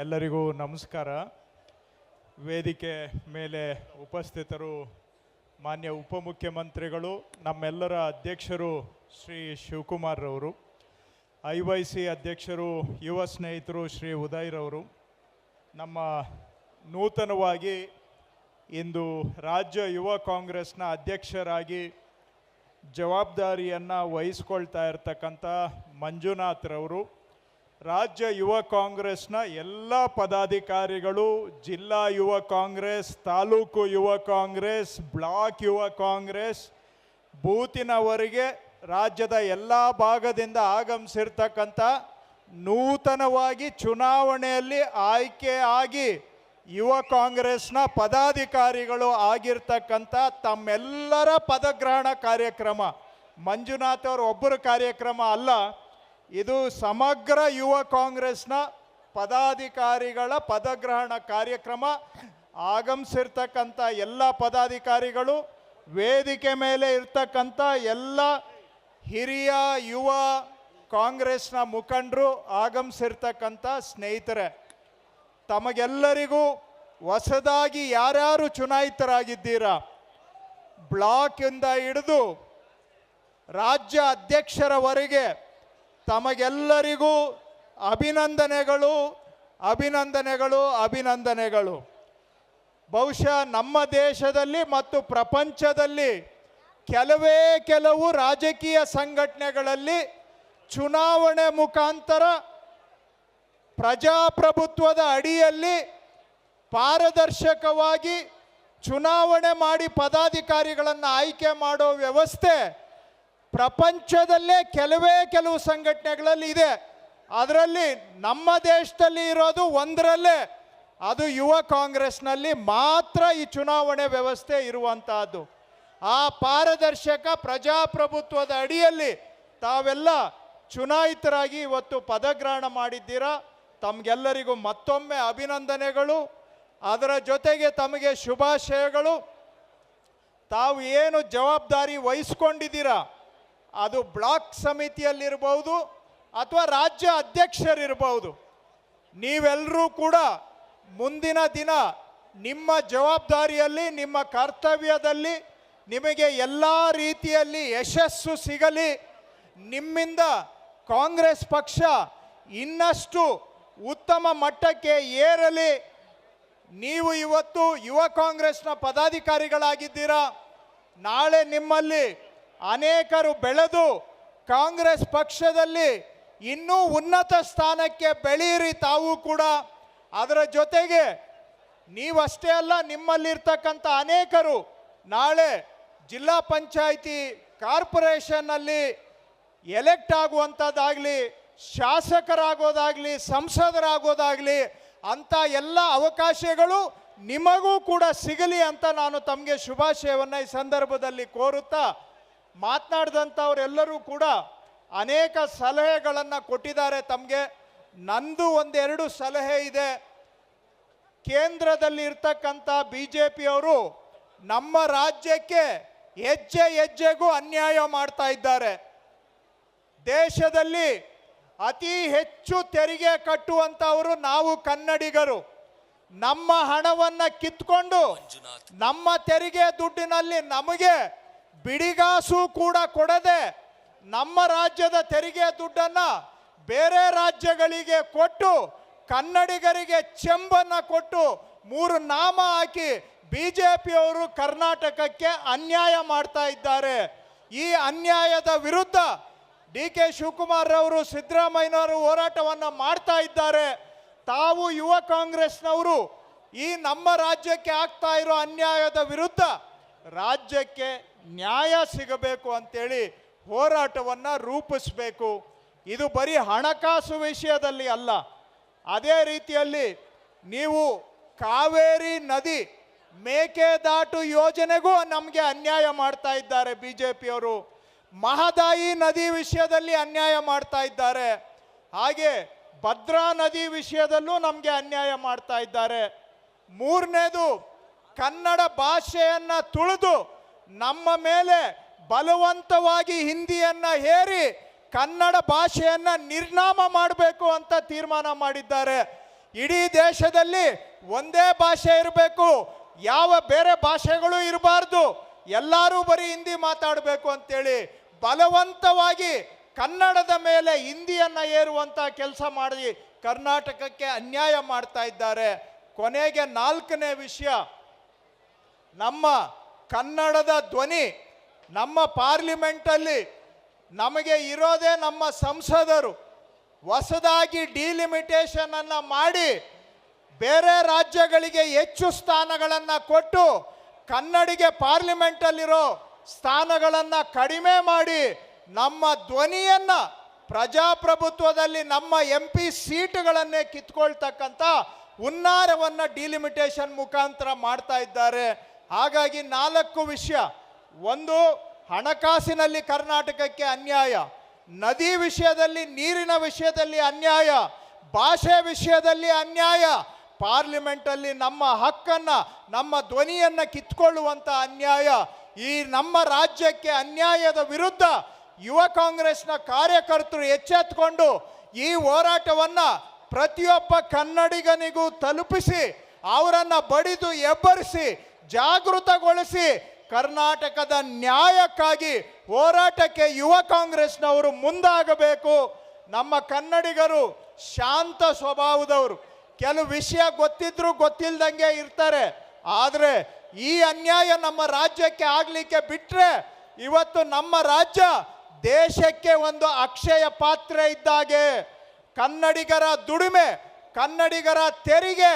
ಎಲ್ಲರಿಗೂ ನಮಸ್ಕಾರ. ವೇದಿಕೆ ಮೇಲೆ ಉಪಸ್ಥಿತರು, ಮಾನ್ಯ ಉಪಮುಖ್ಯಮಂತ್ರಿಗಳು, ನಮ್ಮೆಲ್ಲರ ಅಧ್ಯಕ್ಷರು ಶ್ರೀ ಶಿವಕುಮಾರ್ ರವರು ಐ ವೈ ಸಿ ಅಧ್ಯಕ್ಷರು, ಯುವ ಸ್ನೇಹಿತರು ಶ್ರೀ ಉದಯ್ರವರು ನಮ್ಮ ನೂತನವಾಗಿ ಇಂದು ರಾಜ್ಯ ಯುವ ಕಾಂಗ್ರೆಸ್ನ ಅಧ್ಯಕ್ಷರಾಗಿ ಜವಾಬ್ದಾರಿಯನ್ನು ವಹಿಸ್ಕೊಳ್ತಾ ಇರ್ತಕ್ಕಂಥ ಮಂಜುನಾಥ್ರವರು ರಾಜ್ಯ ಯುವ ಕಾಂಗ್ರೆಸ್ನ ಎಲ್ಲ ಪದಾಧಿಕಾರಿಗಳು, ಜಿಲ್ಲಾ ಯುವ ಕಾಂಗ್ರೆಸ್, ತಾಲೂಕು ಯುವ ಕಾಂಗ್ರೆಸ್, ಬ್ಲಾಕ್ ಯುವ ಕಾಂಗ್ರೆಸ್ ಬೂತಿನವರೆಗೆ ರಾಜ್ಯದ ಎಲ್ಲ ಭಾಗದಿಂದ ಆಗಮಿಸಿರ್ತಕ್ಕಂಥ ನೂತನವಾಗಿ ಚುನಾವಣೆಯಲ್ಲಿ ಆಯ್ಕೆ ಆಗಿ ಯುವ ಕಾಂಗ್ರೆಸ್ನ ಪದಾಧಿಕಾರಿಗಳು ಆಗಿರ್ತಕ್ಕಂಥ ತಮ್ಮೆಲ್ಲರ ಪದಗ್ರಹಣ ಕಾರ್ಯಕ್ರಮ, ಮಂಜುನಾಥ್ ಅವ್ರ ಒಬ್ಬರ ಕಾರ್ಯಕ್ರಮ ಅಲ್ಲ ಇದು ಸಮಗ್ರ ಯುವ ಕಾಂಗ್ರೆಸ್ನ ಪದಾಧಿಕಾರಿಗಳ ಪದಗ್ರಹಣ ಕಾರ್ಯಕ್ರಮ. ಆಗಮಿಸಿರ್ತಕ್ಕಂಥ ಎಲ್ಲ ಪದಾಧಿಕಾರಿಗಳು, ವೇದಿಕೆ ಮೇಲೆ ಇರ್ತಕ್ಕಂಥ ಎಲ್ಲ ಹಿರಿಯ ಯುವ ಕಾಂಗ್ರೆಸ್ನ ಮುಖಂಡರು, ಆಗಮಿಸಿರ್ತಕ್ಕಂಥ ಸ್ನೇಹಿತರೆ, ತಮಗೆಲ್ಲರಿಗೂ ಹೊಸದಾಗಿ ಯಾರ್ಯಾರು ಚುನಾಯಿತರಾಗಿದ್ದೀರಾ? ಬ್ಲಾಕಿಂದ ಹಿಡಿದು ರಾಜ್ಯ ಅಧ್ಯಕ್ಷರವರೆಗೆ ತಮಗೆಲ್ಲರಿಗೂ ಅಭಿನಂದನೆಗಳು ಅಭಿನಂದನೆಗಳು ಅಭಿನಂದನೆಗಳು. ಬಹುಶಃ ನಮ್ಮ ದೇಶದಲ್ಲಿ ಮತ್ತು ಪ್ರಪಂಚದಲ್ಲಿ ಕೆಲವೇ ಕೆಲವು ರಾಜಕೀಯ ಸಂಘಟನೆಗಳಲ್ಲಿ ಚುನಾವಣೆ ಮುಖಾಂತರ ಪ್ರಜಾಪ್ರಭುತ್ವದ ಅಡಿಯಲ್ಲಿ ಪಾರದರ್ಶಕವಾಗಿ ಚುನಾವಣೆ ಮಾಡಿ ಪದಾಧಿಕಾರಿಗಳನ್ನು ಆಯ್ಕೆ ಮಾಡೋ ವ್ಯವಸ್ಥೆ ಪ್ರಪಂಚದಲ್ಲೇ ಕೆಲವೇ ಕೆಲವು ಸಂಘಟನೆಗಳಲ್ಲಿ ಇದೆ. ಅದರಲ್ಲಿ ನಮ್ಮ ದೇಶದಲ್ಲಿ ಇರೋದು ಒಂದರಲ್ಲೇ, ಅದು ಯುವ ಕಾಂಗ್ರೆಸ್ನಲ್ಲಿ ಮಾತ್ರ ಈ ಚುನಾವಣೆ ವ್ಯವಸ್ಥೆ ಇರುವಂತಹದ್ದು. ಆ ಪಾರದರ್ಶಕ ಪ್ರಜಾಪ್ರಭುತ್ವದ ಅಡಿಯಲ್ಲಿ ತಾವೆಲ್ಲ ಚುನಾಯಿತರಾಗಿ ಇವತ್ತು ಪದಗ್ರಹಣ ಮಾಡಿದ್ದೀರಾ? ತಮಗೆಲ್ಲರಿಗೂ ಮತ್ತೊಮ್ಮೆ ಅಭಿನಂದನೆಗಳು. ಅದರ ಜೊತೆಗೆ ತಮಗೆ ಶುಭಾಶಯಗಳು. ತಾವು ಏನು ಜವಾಬ್ದಾರಿ ವಹಿಸ್ಕೊಂಡಿದ್ದೀರಾ? ಅದು ಬ್ಲಾಕ್ ಸಮಿತಿಯಲ್ಲಿರ್ಬೋದು ಅಥವಾ ರಾಜ್ಯ ಅಧ್ಯಕ್ಷರಿರ್ಬೋದು ನೀವೆಲ್ಲರೂ ಕೂಡ ಮುಂದಿನ ದಿನ ನಿಮ್ಮ ಜವಾಬ್ದಾರಿಯಲ್ಲಿ, ನಿಮ್ಮ ಕರ್ತವ್ಯದಲ್ಲಿ ನಿಮಗೆ ಎಲ್ಲ ರೀತಿಯಲ್ಲಿ ಯಶಸ್ಸು ಸಿಗಲಿ. ನಿಮ್ಮಿಂದ ಕಾಂಗ್ರೆಸ್ ಪಕ್ಷ ಇನ್ನಷ್ಟು ಉತ್ತಮ ಮಟ್ಟಕ್ಕೆ ಏರಲಿ. ನೀವು ಇವತ್ತು ಯುವ ಕಾಂಗ್ರೆಸ್ನ ಪದಾಧಿಕಾರಿಗಳಾಗಿದ್ದೀರಾ. ನಾಳೆ ನಿಮ್ಮಲ್ಲಿ ಅನೇಕರು ಬೆಳೆದು ಕಾಂಗ್ರೆಸ್ ಪಕ್ಷದಲ್ಲಿ ಇನ್ನೂ ಉನ್ನತ ಸ್ಥಾನಕ್ಕೆ ಬೆಳೆಯಿರಿ ತಾವು ಕೂಡ. ಅದರ ಜೊತೆಗೆ ನೀವಷ್ಟೇ ಅಲ್ಲ, ನಿಮ್ಮಲ್ಲಿರ್ತಕ್ಕಂಥ ಅನೇಕರು ನಾಳೆ ಜಿಲ್ಲಾ ಪಂಚಾಯಿತಿ ಕಾರ್ಪೊರೇಷನ್ನಲ್ಲಿ ಎಲೆಕ್ಟ್ ಆಗುವಂಥದ್ದಾಗಲಿ, ಶಾಸಕರಾಗೋದಾಗಲಿ, ಸಂಸದರಾಗೋದಾಗಲಿ ಅಂಥ ಎಲ್ಲ ಅವಕಾಶಗಳು ನಿಮಗೂ ಕೂಡ ಸಿಗಲಿ ಅಂತ ನಾನು ತಮಗೆ ಶುಭಾಶಯವನ್ನು ಈ ಸಂದರ್ಭದಲ್ಲಿ ಕೋರುತ್ತಾ ಮಾತನಾಡಿದಂಥವರೆಲ್ಲರೂ ಕೂಡ ಅನೇಕ ಸಲಹೆಗಳನ್ನು ಕೊಟ್ಟಿದ್ದಾರೆ ತಮಗೆ. ನಂದು ಒಂದೆರಡು ಸಲಹೆ ಇದೆ. ಕೇಂದ್ರದಲ್ಲಿ ಇರ್ತಕ್ಕಂಥ ಬಿ ಜೆ ಪಿಯವರು ನಮ್ಮ ರಾಜ್ಯಕ್ಕೆ ಹೆಜ್ಜೆ ಹೆಜ್ಜೆಗೂ ಅನ್ಯಾಯ ಮಾಡ್ತಾ ಇದ್ದಾರೆ. ದೇಶದಲ್ಲಿ ಅತಿ ಹೆಚ್ಚು ತೆರಿಗೆ ಕಟ್ಟುವಂಥವರು ನಾವು ಕನ್ನಡಿಗರು. ನಮ್ಮ ಹಣವನ್ನು ಕಿತ್ಕೊಂಡು ನಮ್ಮ ತೆರಿಗೆ ದುಡ್ಡಿನಲ್ಲಿ ನಮಗೆ ಬಿಡಿಗಾಸು ಕೂಡ ಕೊಡದೆ ನಮ್ಮ ರಾಜ್ಯದ ತೆರಿಗೆ ದುಡ್ಡನ್ನ ಬೇರೆ ರಾಜ್ಯಗಳಿಗೆ ಕೊಟ್ಟು ಕನ್ನಡಿಗರಿಗೆ ಚೆಂಬನ್ನ ಕೊಟ್ಟು ಮೂರು ನಾಮ ಹಾಕಿ ಬಿಜೆಪಿಯವರು ಕರ್ನಾಟಕಕ್ಕೆ ಅನ್ಯಾಯ ಮಾಡ್ತಾ ಇದ್ದಾರೆ. ಈ ಅನ್ಯಾಯದ ವಿರುದ್ಧ ಡಿ ಕೆ ಶಿವಕುಮಾರ್ ಅವರು ಸಿದ್ದರಾಮಯ್ಯನವರು ಹೋರಾಟವನ್ನು ಮಾಡ್ತಾ ಇದ್ದಾರೆ. ತಾವು ಯುವ ಕಾಂಗ್ರೆಸ್ನವರು ಈ ನಮ್ಮ ರಾಜ್ಯಕ್ಕೆ ಆಗ್ತಾ ಇರೋ ಅನ್ಯಾಯದ ವಿರುದ್ಧ ರಾಜ್ಯಕ್ಕೆ ನ್ಯಾಯ ಸಿಗಬೇಕು ಅಂತೇಳಿ ಹೋರಾಟವನ್ನು ರೂಪಿಸಬೇಕು. ಇದು ಬರೀ ಹಣಕಾಸು ವಿಷಯದಲ್ಲಿ ಅಲ್ಲ. ಅದೇ ರೀತಿಯಲ್ಲಿ ನೀವು ಕಾವೇರಿ ನದಿ ಮೇಕೆದಾಟು ಯೋಜನೆಗೂ ನಮಗೆ ಅನ್ಯಾಯ ಮಾಡ್ತಾ ಇದ್ದಾರೆ ಬಿ ಜೆ ಪಿಯವರು ಮಹದಾಯಿ ನದಿ ವಿಷಯದಲ್ಲಿ ಅನ್ಯಾಯ ಮಾಡ್ತಾ ಇದ್ದಾರೆ. ಹಾಗೆ ಭದ್ರಾ ನದಿ ವಿಷಯದಲ್ಲೂ ನಮಗೆ ಅನ್ಯಾಯ ಮಾಡ್ತಾ ಇದ್ದಾರೆ. ಮೂರನೇದು ಕನ್ನಡ ಭಾಷೆಯನ್ನು ತುಳಿದು ನಮ್ಮ ಮೇಲೆ ಬಲವಂತವಾಗಿ ಹಿಂದಿಯನ್ನ ಹೇರಿ ಕನ್ನಡ ಭಾಷೆಯನ್ನ ನಿರ್ನಾಮ ಮಾಡಬೇಕು ಅಂತ ತೀರ್ಮಾನ ಮಾಡಿದ್ದಾರೆ. ಇಡೀ ದೇಶದಲ್ಲಿ ಒಂದೇ ಭಾಷೆ ಇರಬೇಕು. ಯಾವ ಬೇರೆ ಭಾಷೆಗಳು ಇರಬಾರ್ದು. ಎಲ್ಲರೂ ಬರೀ ಹಿಂದಿ ಮಾತಾಡಬೇಕು ಅಂತೇಳಿ ಬಲವಂತವಾಗಿ ಕನ್ನಡದ ಮೇಲೆ ಹಿಂದಿಯನ್ನು ಏರುವಂಥ ಕೆಲಸ ಮಾಡಿ ಕರ್ನಾಟಕಕ್ಕೆ ಅನ್ಯಾಯ ಮಾಡ್ತಾ ಇದ್ದಾರೆ. ಕೊನೆಗೆ ನಾಲ್ಕನೇ ವಿಷಯ. ನಮ್ಮ ಕನ್ನಡದ ಧ್ವನಿ ನಮ್ಮ ಪಾರ್ಲಿಮೆಂಟಲ್ಲಿ ನಮಗೆ ಇರೋದೇ ನಮ್ಮ ಸಂಸದರು ಹೊಸದಾಗಿ ಡಿಲಿಮಿಟೇಷನ್ ಅನ್ನ ಮಾಡಿ ಬೇರೆ ರಾಜ್ಯಗಳಿಗೆ ಹೆಚ್ಚು ಸ್ಥಾನಗಳನ್ನು ಕೊಟ್ಟು ಕನ್ನಡಿಗೆ ಪಾರ್ಲಿಮೆಂಟಲ್ಲಿರೋ ಸ್ಥಾನಗಳನ್ನು ಕಡಿಮೆ ಮಾಡಿ ನಮ್ಮ ಧ್ವನಿಯನ್ನ ಪ್ರಜಾಪ್ರಭುತ್ವದಲ್ಲಿ ನಮ್ಮ ಎಂ ಪಿ ಸೀಟುಗಳನ್ನೇ ಕಿತ್ಕೊಳ್ತಕ್ಕಂಥ ಹುನ್ನಾರವನ್ನ ಡಿಲಿಮಿಟೇಷನ್ ಮುಖಾಂತರ ಮಾಡ್ತಾ ಇದ್ದಾರೆ. ಹಾಗಾಗಿ ನಾಲ್ಕು ವಿಷಯ. ಒಂದು, ಹಣಕಾಸಿನಲ್ಲಿ ಕರ್ನಾಟಕಕ್ಕೆ ಅನ್ಯಾಯ. ನದಿ ವಿಷಯದಲ್ಲಿ, ನೀರಿನ ವಿಷಯದಲ್ಲಿ ಅನ್ಯಾಯ. ಭಾಷೆ ವಿಷಯದಲ್ಲಿ ಅನ್ಯಾಯ. ಪಾರ್ಲಿಮೆಂಟಲ್ಲಿ ನಮ್ಮ ಹಕ್ಕನ್ನ, ನಮ್ಮ ಧ್ವನಿಯನ್ನ ಕಿತ್ಕೊಳ್ಳುವಂತ ಅನ್ಯಾಯ. ಈ ನಮ್ಮ ರಾಜ್ಯಕ್ಕೆ ಅನ್ಯಾಯದ ವಿರುದ್ಧ ಯುವ ಕಾಂಗ್ರೆಸ್ನ ಕಾರ್ಯಕರ್ತರು ಎಚ್ಚೆತ್ಕೊಂಡು ಈ ಹೋರಾಟವನ್ನ ಪ್ರತಿಯೊಬ್ಬ ಕನ್ನಡಿಗನಿಗೂ ತಲುಪಿಸಿ, ಅವರನ್ನು ಬಡಿದು ಎಬ್ಬರಿಸಿ ಜಾಗೃತಗೊಳಿಸಿ ಕರ್ನಾಟಕದ ನ್ಯಾಯಕ್ಕಾಗಿ ಹೋರಾಟಕ್ಕೆ ಯುವ ಕಾಂಗ್ರೆಸ್ನವರು ಮುಂದಾಗಬೇಕು. ನಮ್ಮ ಕನ್ನಡಿಗರು ಶಾಂತ ಸ್ವಭಾವದವರು. ಕೆಲವು ವಿಷಯ ಗೊತ್ತಿದ್ರೂ ಗೊತ್ತಿಲ್ದಂಗೆ ಇರ್ತಾರೆ. ಆದರೆ ಈ ಅನ್ಯಾಯ ನಮ್ಮ ರಾಜ್ಯಕ್ಕೆ ಆಗಲಿಕ್ಕೆ ಬಿಟ್ರೆ ಇವತ್ತು ನಮ್ಮ ರಾಜ್ಯ ದೇಶಕ್ಕೆ ಒಂದು ಅಕ್ಷಯ ಪಾತ್ರೆ ಇದ್ದಾಗೆ ಕನ್ನಡಿಗರ ದುಡಿಮೆ, ಕನ್ನಡಿಗರ ತೆರಿಗೆ,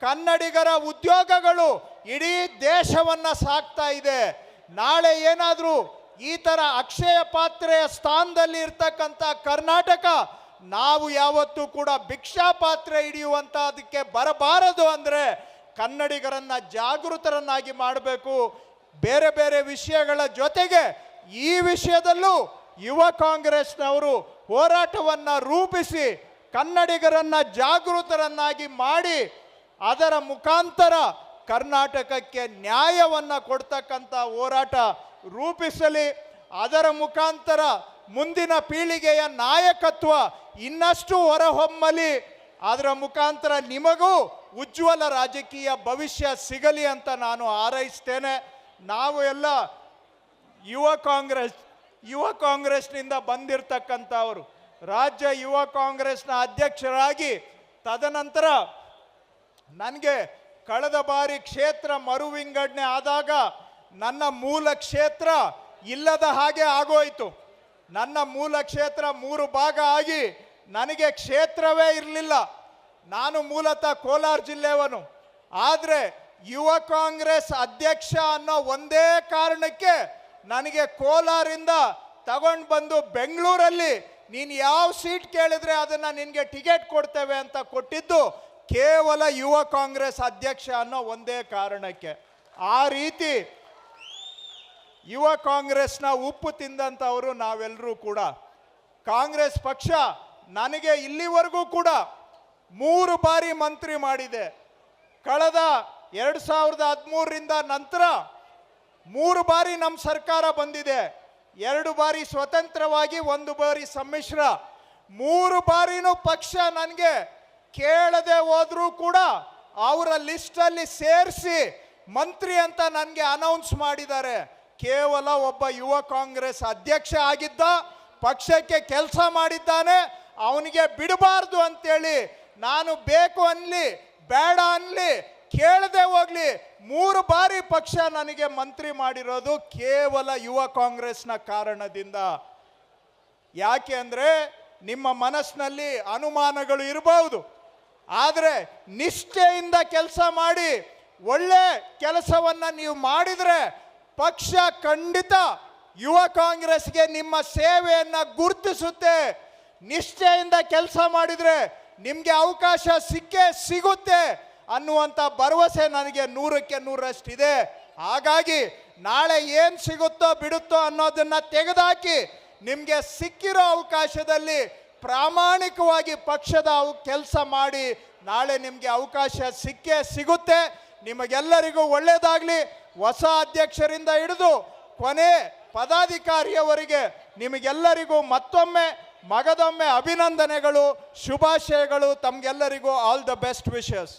ಕನ್ನಡಿಗರ ಉದ್ಯೋಗಗಳು ಇಡೀ ದೇಶವನ್ನ ಸಾಕ್ತಾ ಇದೆ. ನಾಳೆ ಏನಾದರೂ ಈ ಥರ ಅಕ್ಷಯ ಪಾತ್ರೆಯ ಸ್ಥಾನದಲ್ಲಿ ಇರ್ತಕ್ಕಂಥ ಕರ್ನಾಟಕ, ನಾವು ಯಾವತ್ತೂ ಕೂಡ ಭಿಕ್ಷಾ ಪಾತ್ರೆ ಹಿಡಿಯುವಂತ ಅದಕ್ಕೆ ಬರಬಾರದು ಅಂದ್ರೆ ಕನ್ನಡಿಗರನ್ನು ಜಾಗೃತರನ್ನಾಗಿ ಮಾಡಬೇಕು. ಬೇರೆ ಬೇರೆ ವಿಷಯಗಳ ಜೊತೆಗೆ ಈ ವಿಷಯದಲ್ಲೂ ಯುವ ಕಾಂಗ್ರೆಸ್ನವರು ಹೋರಾಟವನ್ನ ರೂಪಿಸಿ ಕನ್ನಡಿಗರನ್ನು ಜಾಗೃತರನ್ನಾಗಿ ಮಾಡಿ ಅದರ ಮುಖಾಂತರ ಕರ್ನಾಟಕಕ್ಕೆ ನ್ಯಾಯವನ್ನು ಕೊಡ್ತಕ್ಕಂಥ ಹೋರಾಟ ರೂಪಿಸಲಿ, ಅದರ ಮುಖಾಂತರ ಮುಂದಿನ ಪೀಳಿಗೆಯ ನಾಯಕತ್ವ ಇನ್ನಷ್ಟು ಹೊರಹೊಮ್ಮಲಿ. ಅದರ ಮುಖಾಂತರ ನಿಮಗೂ ಉಜ್ವಲ ರಾಜಕೀಯ ಭವಿಷ್ಯ ಸಿಗಲಿ ಅಂತ ನಾನು ಹಾರೈಸ್ತೇನೆ. ನಾವು ಎಲ್ಲ ಯುವ ಕಾಂಗ್ರೆಸ್, ಯುವ ಕಾಂಗ್ರೆಸ್ನಿಂದ ಬಂದಿರತಕ್ಕಂಥವರು, ರಾಜ್ಯ ಯುವ ಕಾಂಗ್ರೆಸ್ನ ಅಧ್ಯಕ್ಷರಾಗಿ ತದನಂತರ ನನಗೆ ಕಳೆದ ಬಾರಿ ಕ್ಷೇತ್ರ ಮರು ವಿಂಗಡಣೆ ಆದಾಗ ನನ್ನ ಮೂಲ ಕ್ಷೇತ್ರ ಇಲ್ಲದ ಹಾಗೆ ಆಗೋಯ್ತು. ನನ್ನ ಮೂಲ ಕ್ಷೇತ್ರ ಮೂರು ಭಾಗ ಆಗಿ ನನಗೆ ಕ್ಷೇತ್ರವೇ ಇರಲಿಲ್ಲ. ನಾನು ಮೂಲತಃ ಕೋಲಾರ ಜಿಲ್ಲೆಯವನು. ಆದರೆ ಯುವ ಕಾಂಗ್ರೆಸ್ ಅಧ್ಯಕ್ಷ ಅನ್ನೋ ಒಂದೇ ಕಾರಣಕ್ಕೆ ನನಗೆ ಕೋಲಾರಿಂದ ತಗೊಂಡು ಬಂದು ಬೆಂಗಳೂರಲ್ಲಿ ನೀನು ಯಾವ ಸೀಟ್ ಕೇಳಿದ್ರೆ ಅದನ್ನು ನಿನಗೆ ಟಿಕೆಟ್ ಕೊಡ್ತೇವೆ ಅಂತ ಕೊಟ್ಟಿದ್ದು ಕೇವಲ ಯುವ ಕಾಂಗ್ರೆಸ್ ಅಧ್ಯಕ್ಷ ಅನ್ನೋ ಒಂದೇ ಕಾರಣಕ್ಕೆ ಆ ರೀತಿ ಯುವ ಕಾಂಗ್ರೆಸ್ನ ಉಪ್ಪು ತಿಂದಂಥವರು ನಾವೆಲ್ಲರೂ ಕೂಡ, ಕಾಂಗ್ರೆಸ್ ಪಕ್ಷ ನನಗೆ ಇಲ್ಲಿವರೆಗೂ ಕೂಡ ಮೂರು ಬಾರಿ ಮಂತ್ರಿ ಮಾಡಿದೆ. ಕಳೆದ ಎರಡು ಸಾವಿರದ ಹದಿಮೂರರಿಂದ ನಂತರ ಮೂರು ಬಾರಿ ನಮ್ಮ ಸರ್ಕಾರ ಬಂದಿದೆ. ಎರಡು ಬಾರಿ ಸ್ವತಂತ್ರವಾಗಿ, ಒಂದು ಬಾರಿ ಸಮ್ಮಿಶ್ರ, ಮೂರು ಬಾರಿನೂ ಪಕ್ಷ ನನಗೆ ಕೇಳದೆ ಹೋದ್ರೂ ಕೂಡ ಅವರ ಲಿಸ್ಟಲ್ಲಿ ಸೇರಿಸಿ ಮಂತ್ರಿ ಅಂತ ನನಗೆ ಅನೌನ್ಸ್ ಮಾಡಿದ್ದಾರೆ. ಕೇವಲ ಒಬ್ಬ ಯುವ ಕಾಂಗ್ರೆಸ್ ಅಧ್ಯಕ್ಷ ಆಗಿದ್ದ, ಪಕ್ಷಕ್ಕೆ ಕೆಲಸ ಮಾಡಿದ್ದಾನೆ, ಅವನಿಗೆ ಬಿಡಬಾರ್ದು ಅಂತೇಳಿ ನಾನು ಬೇಕು ಅನ್ಲಿ, ಬೇಡ ಅನ್ಲಿ, ಕೇಳದೆ ಹೋಗ್ಲಿ, ಮೂರು ಬಾರಿ ಪಕ್ಷ ನನಗೆ ಮಂತ್ರಿ ಮಾಡಿರೋದು ಕೇವಲ ಯುವ ಕಾಂಗ್ರೆಸ್ನ ಕಾರಣದಿಂದ. ಯಾಕೆ ಅಂದ್ರೆ ನಿಮ್ಮ ಮನಸ್ಸಿನಲ್ಲಿ ಅನುಮಾನಗಳು ಇರಬಹುದು. ಆದರೆ ನಿಷ್ಠೆಯಿಂದ ಕೆಲಸ ಮಾಡಿ ಒಳ್ಳೆ ಕೆಲಸವನ್ನ ನೀವು ಮಾಡಿದರೆ ಪಕ್ಷ ಖಂಡಿತ ಯುವ ಕಾಂಗ್ರೆಸ್ಗೆ ನಿಮ್ಮ ಸೇವೆಯನ್ನು ಗುರುತಿಸುತ್ತೆ. ನಿಷ್ಠೆಯಿಂದ ಕೆಲಸ ಮಾಡಿದರೆ ನಿಮಗೆ ಅವಕಾಶ ಸಿಕ್ಕೇ ಸಿಗುತ್ತೆ ಅನ್ನುವಂಥ ಭರವಸೆ ನನಗೆ ನೂರಕ್ಕೆ ನೂರಷ್ಟಿದೆ. ಹಾಗಾಗಿ ನಾಳೆ ಏನು ಸಿಗುತ್ತೋ ಬಿಡುತ್ತೋ ಅನ್ನೋದನ್ನು ತೆಗೆದಾಕಿ ನಿಮಗೆ ಸಿಕ್ಕಿರೋ ಅವಕಾಶದಲ್ಲಿ ಪ್ರಾಮಾಣಿಕವಾಗಿ ಪಕ್ಷದ ಕೆಲಸ ಮಾಡಿ ನಾಳೆ ನಿಮಗೆ ಅವಕಾಶ ಸಿಕ್ಕೇ ಸಿಗುತ್ತೆ. ನಿಮಗೆಲ್ಲರಿಗೂ ಒಳ್ಳೆಯದಾಗಲಿ ಹೊಸ ಅಧ್ಯಕ್ಷರಿಂದ ಹಿಡಿದು ಕೊನೆ ಪದಾಧಿಕಾರಿಯವರಿಗೆ ನಿಮಗೆಲ್ಲರಿಗೂ ಮತ್ತೊಮ್ಮೆ ಮಗದೊಮ್ಮೆ ಅಭಿನಂದನೆಗಳು, ಶುಭಾಶಯಗಳು, ತಮಗೆಲ್ಲರಿಗೂ ಆಲ್ ದ ಬೆಸ್ಟ್ ವಿಶಸ್